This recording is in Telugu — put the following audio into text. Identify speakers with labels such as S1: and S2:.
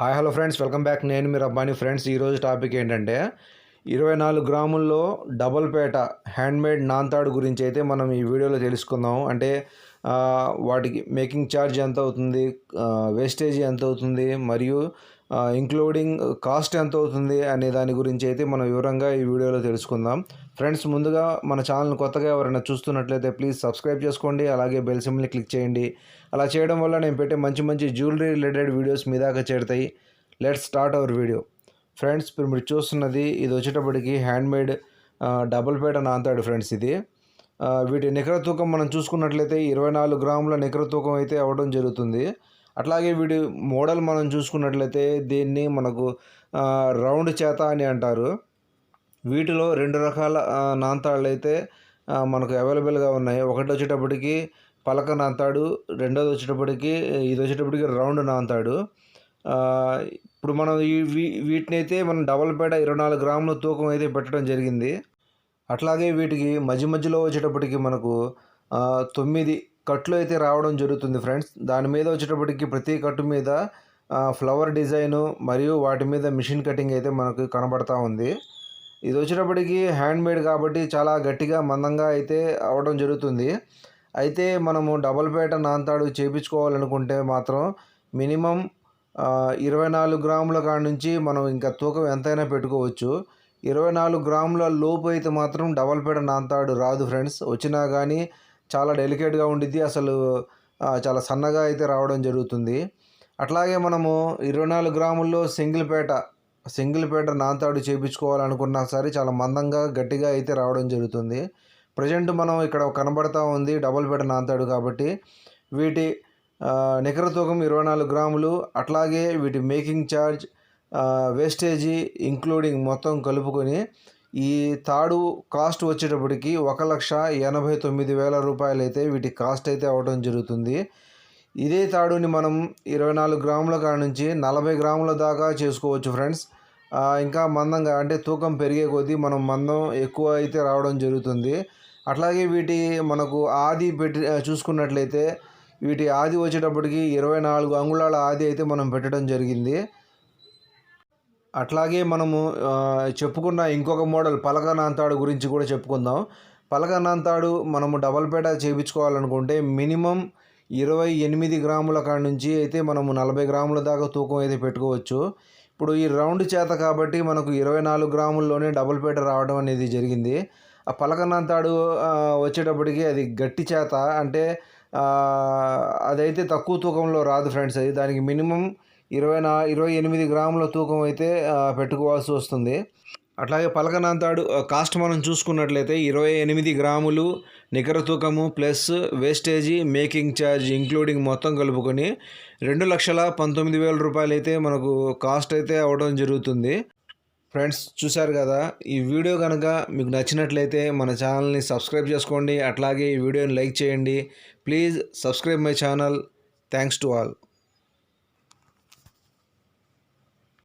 S1: Hi hello friends. Welcome back. నేను మీరు అబ్బాయిని ఫ్రెండ్స్ ఈరోజు టాపిక్ ఏంటంటే ఇరవై నాలుగు గ్రాముల్లో డబల్ పేట హ్యాండ్మేడ్ నాంతాడు గురించి అయితే మనం ఈ వీడియోలో తెలుసుకుందాం అంటే వాటికి మేకింగ్ ఛార్జ్ ఎంత అవుతుంది వేస్టేజ్ ఎంత అవుతుంది మరియు ఇంక్లూడింగ్ కాస్ట్ ఎంత అవుతుంది అనే దాని గురించి అయితే మనం వివరంగా ఈ వీడియోలో తెలుసుకుందాం. ఫ్రెండ్స్ ముందుగా మన ఛానల్ కొత్తగా ఎవరైనా చూస్తున్నట్లయితే ప్లీజ్ సబ్స్క్రైబ్ చేసుకోండి అలాగే బెల్ సింబల్ని క్లిక్ చేయండి. అలా చేయడం వల్ల నేను పెట్టే మంచి మంచి జ్యువెలరీ రిలేటెడ్ వీడియోస్ మీ దాకా చేరుతాయి. Let's start our video friends ఇప్పుడు మీరు చూస్తున్నది ఇది వచ్చేటప్పటికి హ్యాండ్మేడ్ డబుల్ పేట నాంతాడు ఫ్రెండ్స్ ఇది. వీటి నికర తూకం మనం చూసుకున్నట్లయితే ఇరవై నాలుగు గ్రాముల నికర తూకం అయితే అవ్వడం జరుగుతుంది. అట్లాగే వీడి మోడల్ మనం చూసుకున్నట్లయితే దీన్ని మనకు రౌండ్ చేత అని అంటారు. వీటిలో రెండు రకాల నాంతాళ్ళు అయితే మనకు అవైలబుల్గా ఉన్నాయి. ఒకటి వచ్చేటప్పటికి పలక నాంతాడు రెండోది వచ్చేటప్పటికి ఇది వచ్చేటప్పటికి రౌండ్ నాంతాడు. ఇప్పుడు మనం ఈ వీటిని అయితే మనం డబల్ పేడ ఇరవై నాలుగు గ్రాముల తూకం అయితే పెట్టడం జరిగింది. అట్లాగే వీటికి మధ్య మధ్యలో వచ్చేటప్పటికి మనకు తొమ్మిది కట్లు అయితే రావడం జరుగుతుంది ఫ్రెండ్స్. దాని మీద వచ్చేటప్పటికి ప్రతి కట్టు మీద ఫ్లవర్ డిజైను మరియు వాటి మీద మిషన్ కటింగ్ అయితే మనకు కనబడతా ఉంది. ఇది వచ్చేటప్పటికి హ్యాండ్మేడ్ కాబట్టి చాలా గట్టిగా మందంగా అయితే అవడం జరుగుతుంది. అయితే మనము డబల్ పేట నాంతాడు చేపించుకోవాలనుకుంటే మాత్రం మినిమం ఇరవై నాలుగు గ్రాముల కాడ నుంచి మనం ఇంకా తూకం ఎంతైనా పెట్టుకోవచ్చు. ఇరవై నాలుగు గ్రాముల లోపు అయితే మాత్రం డబల్ పేట నాంతాడు రాదు ఫ్రెండ్స్. వచ్చినా కానీ చాలా డెలికేట్గా ఉండిద్ది. అసలు చాలా సన్నగా అయితే రావడం జరుగుతుంది. అట్లాగే మనము ఇరవై నాలుగు గ్రాముల్లో సింగిల్ పేట సింగిల్ పేట నాంతాడు చేయించుకోవాలనుకున్నా సరే చాలా మందంగా గట్టిగా అయితే రావడం జరుగుతుంది. ప్రజెంట్ మనం ఇక్కడ కనబడతా ఉంది డబుల్ పేట నాంతాడు కాబట్టి వీటి నికర తూకం ఇరవై నాలుగు గ్రాములు అట్లాగే వీటి మేకింగ్ ఛార్జ్ వేస్టేజీ ఇంక్లూడింగ్ మొత్తం కలుపుకొని ఈ తాడు కాస్ట్ వచ్చేటప్పటికి ఒక లక్ష ఎనభై తొమ్మిది వేల రూపాయలు అయితే వీటి కాస్ట్ అయితే అవ్వడం జరుగుతుంది. ఇదే తాడుని మనం ఇరవై నాలుగు గ్రాముల కాడ నుంచి నలభై గ్రాముల దాకా చేసుకోవచ్చు ఫ్రెండ్స్. ఇంకా మందంగా అంటే తూకం పెరిగే కొద్దీ మనం మందం ఎక్కువ అయితే రావడం జరుగుతుంది. అట్లాగే వీటి మనకు ఆది పెట్టి చూసుకున్నట్లయితే వీటి ఆది వచ్చేటప్పటికి ఇరవై నాలుగు అంగుళాల ఆది అయితే మనం పెట్టడం జరిగింది. అట్లాగే మనము చెప్పుకున్న ఇంకొక మోడల్ పలకనాంతాడు గురించి కూడా చెప్పుకుందాం. పలకనాంతాడు మనము డబల్ పేట చేయించుకోవాలనుకుంటే మినిమం ఇరవై ఎనిమిది గ్రాముల కాడ నుంచి అయితే మనము నలభై గ్రాముల దాకా తూకం అయితే పెట్టుకోవచ్చు. ఇప్పుడు ఈ రౌండ్ చేత కాబట్టి మనకు ఇరవై నాలుగు గ్రాముల్లోనే డబల్ పేట రావడం అనేది జరిగింది. ఆ పలకనాంతాడు వచ్చేటప్పటికి అది గట్టి చేత అంటే అదైతే తక్కువ తూకంలో రాదు ఫ్రెండ్స్. అది దానికి మినిమం ఇరవై నా ఇరవై ఎనిమిది గ్రాముల తూకం అయితే పెట్టుకోవాల్సి వస్తుంది. అట్లాగే పలకనాంతాడు ఆ, కాస్ట్ మనం చూసుకున్నట్లయితే ఇరవై ఎనిమిది గ్రాములు నికర తూకము plus wastage making charge including మొత్తం కలుపుకొని రెండు లక్షల పంతొమ్మిది వేల రూపాయలు అయితే మనకు కాస్ట్ అయితే అవ్వడం జరుగుతుంది. ఫ్రెండ్స్ చూశారు కదా ఈ వీడియో కనుక మీకు నచ్చినట్లయితే మన ఛానల్ని సబ్స్క్రైబ్ చేసుకోండి. అట్లాగే ఈ వీడియోని లైక్ చేయండి. Please subscribe my channel. Thanks to all.